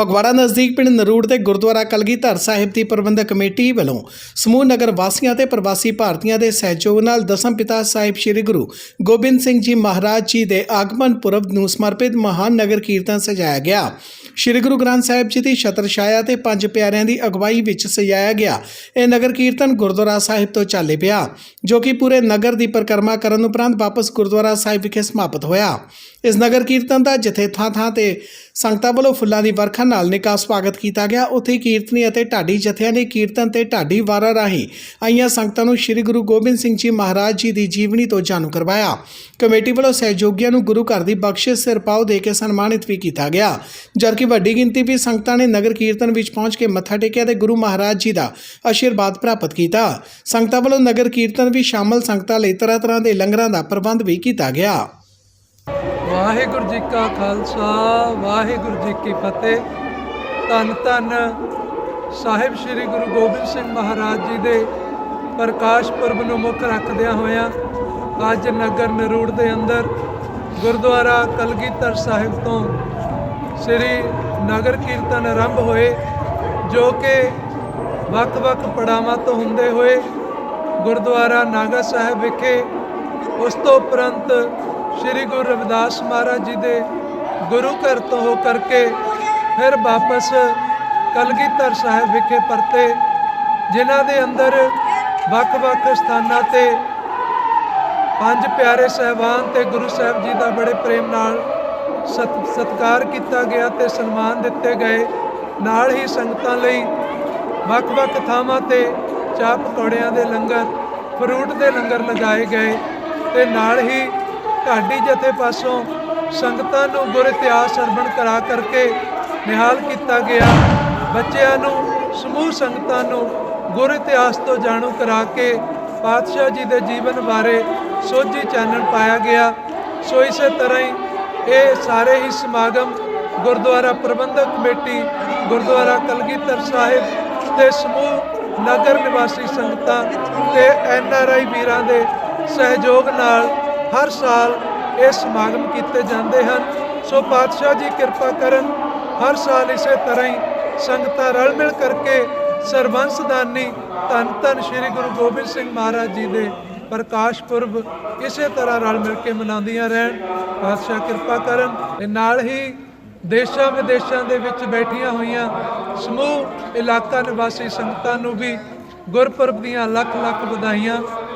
ਫਗਵਾੜਾ ਨਜ਼ਦੀਕ ਪਿੰਡ ਨਰੂੜ ਦੇ ਗੁਰਦੁਆਰਾ ਕਲਗੀਧਰ ਸਾਹਿਬ ਦੀ ਪ੍ਰਬੰਧਕ ਕਮੇਟੀ ਵੱਲੋਂ ਸਮੂਹ ਨਗਰ ਵਾਸੀਆਂ ਤੇ ਪ੍ਰਵਾਸੀ ਭਾਰਤੀਆਂ ਦੇ ਸਹਿਯੋਗ ਨਾਲ ਦਸਮ ਪਿਤਾ ਸਾਹਿਬ ਸ੍ਰੀ ਗੁਰੂ ਗੋਬਿੰਦ ਸਿੰਘ ਜੀ ਮਹਾਰਾਜ ਜੀ ਦੇ ਆਗਮਨ ਪੁਰਬ ਨੂੰ ਸਮਰਪਿਤ ਮਹਾਨ ਨਗਰ ਕੀਰਤਨ ਸਜਾਇਆ ਗਿਆ। ਸ੍ਰੀ ਗੁਰੂ ਗ੍ਰੰਥ ਸਾਹਿਬ ਜੀ ਦੀ ਛਤਰ ਛਾਇਆ ਤੇ ਪੰਜ ਪਿਆਰਿਆਂ ਦੀ ਅਗਵਾਈ ਵਿੱਚ ਸਜਾਇਆ ਗਿਆ। ਇਹ ਨਗਰ ਕੀਰਤਨ ਗੁਰਦੁਆਰਾ ਸਾਹਿਬ ਤੋਂ ਚੱਲੇ ਪਿਆ, ਜੋ ਕਿ ਪੂਰੇ ਨਗਰ ਦੀ ਪਰਿਕਰਮਾ ਕਰਨ ਉਪਰੰਤ ਵਾਪਸ ਗੁਰਦੁਆਰਾ ਸਾਹਿਬ ਵਿਖੇ ਸਮਾਪਤ ਹੋਇਆ। ਇਸ ਨਗਰ ਕੀਰਤਨ ਦਾ ਜਿੱਥੇ ਥਾਂ ਥਾਂ ਤੇ ਸੰਗਤਾਂ ਵੱਲੋਂ ਫੁੱਲਾਂ ਦੀ ਵਰਖਾ ਨਾਲ ਨਿੱਘਾ ਸਵਾਗਤ ਕੀਤਾ ਗਿਆ, ਉੱਥੇ ਕੀਰਤਨੀ ਅਤੇ ਢਾਡੀ ਜਥਿਆਂ ਨੇ ਕੀਰਤਨ ਤੇ ਢਾਡੀ ਵਾਰਾਂ ਰਾਹੀਂ ਆਈਆਂ ਸੰਗਤਾਂ ਨੂੰ ਸ੍ਰੀ ਗੁਰੂ ਗੋਬਿੰਦ ਸਿੰਘ ਜੀ ਮਹਾਰਾਜ ਜੀ ਦੀ ਜੀਵਨੀ ਤੋਂ ਜਾਣੂ ਕਰਵਾਇਆ। ਕਮੇਟੀ ਵੱਲੋਂ ਸਹਿਯੋਗੀਆਂ ਨੂੰ ਗੁਰੂ ਘਰ ਦੀ ਬਖਸ਼ਿਸ਼, ਸਿਰ ਪਾਉ ਦੇ ਕੇ ਸਨਮਾਨਿਤ ਵੀ ਕੀਤਾ ਗਿਆ। ਜਦਕਿ ਵੱਡੀ ਗਿਣਤੀ ਵਿੱਚ ਸੰਗਤਾਂ ਨੇ ਨਗਰ ਕੀਰਤਨ ਵਿੱਚ ਪਹੁੰਚ ਕੇ ਮੱਥਾ ਟੇਕਿਆ ਤੇ ਗੁਰੂ ਮਹਾਰਾਜ ਜੀ ਦਾ ਆਸ਼ੀਰਵਾਦ ਪ੍ਰਾਪਤ ਕੀਤਾ। ਸੰਗਤਾਂ ਵੱਲੋਂ ਨਗਰ ਕੀਰਤਨ ਵਿੱਚ ਸ਼ਾਮਲ, ਸੰਗਤਾਂ ਲਈ ਤਰ੍ਹਾਂ ਤਰ੍ਹਾਂ ਦੇ ਲੰਗਰਾਂ ਦਾ ਪ੍ਰਬੰਧ ਵੀ ਕੀਤਾ ਗਿਆ। ਵਾਹਿਗੁਰੂ ਜੀ ਕਾ ਖਾਲਸਾ, ਵਾਹਿਗੁਰੂ ਜੀ ਕੀ ਫਤਿਹ। ਧੰਨ ਧੰਨ ਸਾਹਿਬ ਸ੍ਰੀ ਗੁਰੂ ਗੋਬਿੰਦ ਸਿੰਘ ਮਹਾਰਾਜ ਜੀ ਦੇ ਪ੍ਰਕਾਸ਼ ਪੁਰਬ ਨੂੰ ਮੁੱਖ ਰੱਖਦਿਆਂ ਹੋਇਆਂ ਅੱਜ ਨਗਰ ਨਰੂੜ ਦੇ ਅੰਦਰ ਗੁਰਦੁਆਰਾ ਕਲਗੀਧਰ ਸਾਹਿਬ ਤੋਂ ਸ੍ਰੀ ਨਗਰ ਕੀਰਤਨ ਆਰੰਭ ਹੋਏ, ਜੋ ਕਿ ਵੱਖ-ਵੱਖ ਪੜਾਵਾਂ ਤੋਂ ਹੁੰਦੇ ਹੋਏ ਗੁਰਦੁਆਰਾ ਨਾਗਾ ਸਾਹਿਬ ਵਿਖੇ ਉਸ ਤੋਂ ਉਪਰੰਤ ਸ੍ਰੀ ਗੁਰੂ ਰਵਿਦਾਸ ਮਹਾਰਾਜ ਜੀ ਦੇ ਗੁਰੂ ਘਰ ਤੋਂ ਹੋ ਕਰਕੇ ਫਿਰ ਵਾਪਸ ਕਲਗੀਧਰ ਸਾਹਿਬ ਵਿਖੇ ਪਰਤੇ, ਜਿਨ੍ਹਾਂ ਦੇ ਅੰਦਰ ਵੱਖ-ਵੱਖ ਸਥਾਨਾਂ ਤੇ ਪੰਜ ਪਿਆਰੇ ਸਹਿਬਾਨ ਤੇ ਗੁਰੂ ਸਾਹਿਬ ਜੀ ਦਾ ਬੜੇ ਪ੍ਰੇਮ ਨਾਲ ਸਤ- ਸਤਿਕਾਰ ਕੀਤਾ ਗਿਆ ਤੇ ਸਨਮਾਨ ਦਿੱਤੇ ਗਏ। ਨਾਲ ਹੀ ਸੰਗਤਾਂ ਲਈ ਵੱਖ-ਵੱਖ ਥਾਵਾਂ ਤੇ ਚਾਹ ਪਕੌੜਿਆਂ ਦੇ ਲੰਗਰ, ਫਰੂਟ ਦੇ ਲੰਗਰ ਲਗਾਏ ਗਏ ਤੇ ਨਾਲ ਹੀ ਢਾਡੀ ਜਥੇ ਪਾਸੋਂ ਸੰਗਤਾਂ ਨੂੰ ਗੁਰ ਇਤਿਹਾਸ ਸਰਵਣ ਕਰਾ ਕਰਕੇ ਨਿਹਾਲ ਕੀਤਾ ਗਿਆ। ਬੱਚਿਆਂ ਨੂੰ, ਸਮੂਹ ਸੰਗਤਾਂ ਨੂੰ ਗੁਰ ਇਤਿਹਾਸ ਤੋਂ ਜਾਣੂ ਕਰਾ ਕੇ ਪਾਤਸ਼ਾਹ ਜੀ ਦੇ ਜੀਵਨ ਬਾਰੇ ਸੋਝੀ ਚਾਨਣ ਪਾਇਆ ਗਿਆ। ਸੋ ਇਸੇ ਤਰ੍ਹਾਂ ਹੀ ਇਹ ਸਾਰੇ ਹੀ ਸਮਾਗਮ ਗੁਰਦੁਆਰਾ ਪ੍ਰਬੰਧਕ ਕਮੇਟੀ, ਗੁਰਦੁਆਰਾ ਕਲਗੀਧਰ ਸਾਹਿਬ ਤੇ ਸਮੂਹ ਨਗਰ ਨਿਵਾਸੀ ਸੰਗਤਾਂ ਤੇ ਐਨ ਆਰ ਆਈ ਵੀਰਾਂ ਦੇ ਸਹਿਯੋਗ ਨਾਲ ਹਰ ਸਾਲ ਇਹ ਸਮਾਗਮ ਕੀਤੇ ਜਾਂਦੇ ਹਨ। ਸੋ ਪਾਤਸ਼ਾਹ ਜੀ ਕਿਰਪਾ ਕਰਨ, ਹਰ ਸਾਲ ਇਸੇ ਤਰ੍ਹਾਂ ਹੀ ਸੰਗਤਾਂ ਰਲ ਮਿਲ ਕਰਕੇ ਸਰਬੰਸਦਾਨੀ ਧੰਨ ਧੰਨ ਸ੍ਰੀ ਗੁਰੂ ਗੋਬਿੰਦ ਸਿੰਘ ਮਹਾਰਾਜ ਜੀ ਦੇ ਪ੍ਰਕਾਸ਼ ਪੁਰਬ ਇਸੇ ਤਰ੍ਹਾਂ ਰਲ ਮਿਲ ਕੇ ਮਨਾਉਂਦੀਆਂ ਰਹਿਣ। ਪਾਤਸ਼ਾਹ ਕਿਰਪਾ ਕਰਨ ਤੇ ਨਾਲ ਹੀ ਦੇਸ਼ਾਂ ਵਿਦੇਸ਼ਾਂ ਦੇ ਵਿੱਚ ਬੈਠੀਆਂ ਹੋਈਆਂ ਸਮੂਹ ਇਲਾਕਾ ਨਿਵਾਸੀ ਸੰਗਤਾਂ ਨੂੰ ਵੀ ਗੁਰਪੁਰਬ ਦੀਆਂ ਲੱਖ ਲੱਖ ਵਧਾਈਆਂ